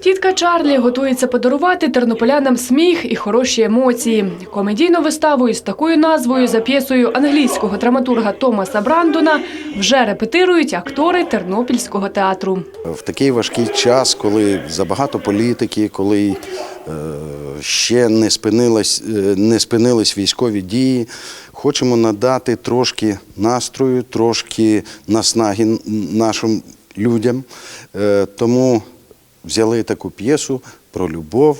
Тітка Чарлі готується подарувати тернополянам сміх і хороші емоції. Комедійну виставу із такою назвою за п'єсою англійського драматурга Томаса Брандона вже репетирують актори Тернопільського театру. В такий важкий час, коли забагато політики, коли е, ще не спинились, е, не спинились військові дії, хочемо надати трошки настрою, трошки наснаги нашим людям. Е, тому взяли таку п'єсу про любов,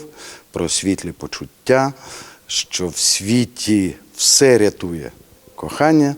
про світлі почуття, що в світі все рятує кохання.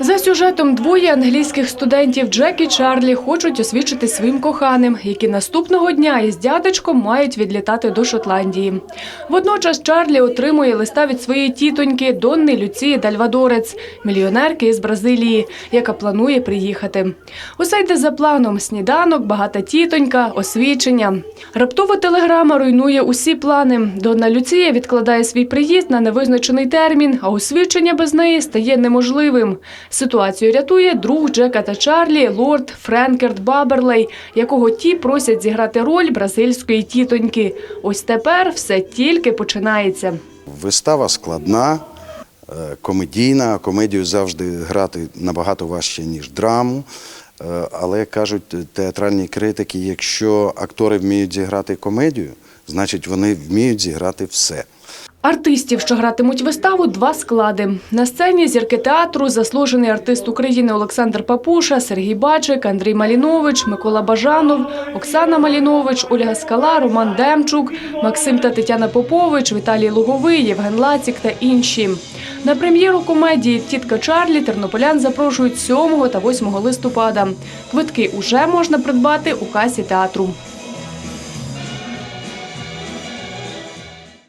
За сюжетом двоє англійських студентів Джек і Чарлі хочуть освічити своїм коханим, які наступного дня із дядечком мають відлітати до Шотландії. Водночас Чарлі отримує листа від своєї тітоньки Донни Люції Дальвадорець, мільйонерки із Бразилії, яка планує приїхати. Усе йде за планом: сніданок, багата тітонька, освічення. Раптова телеграма руйнує усі плани. Донна Люція відкладає свій приїзд на невизначений термін, а освічення без неї стає неможливим. Ситуацію рятує друг Джека та Чарлі, лорд Френкерт Баберлей, якого ті просять зіграти роль бразильської тітоньки. Ось тепер все тільки починається. Вистава складна, е, комедійна, комедію завжди грати набагато важче, ніж драму. Е, Але кажуть театральні критики, якщо актори вміють зіграти комедію, значить вони вміють зіграти все. Артистів, що гратимуть виставу, два склади. На сцені зірки театру заслужений артист України Олександр Папуша, Сергій Бачик, Андрій Малінович, Микола Бажанов, Оксана Малінович, Ольга Скала, Роман Демчук, Максим та Тетяна Попович, Віталій Луговий, Євген Лацік та інші. На прем'єру комедії Тітка Чарлі тернополян запрошують 7 та 8 листопада. Квитки уже можна придбати у касі театру.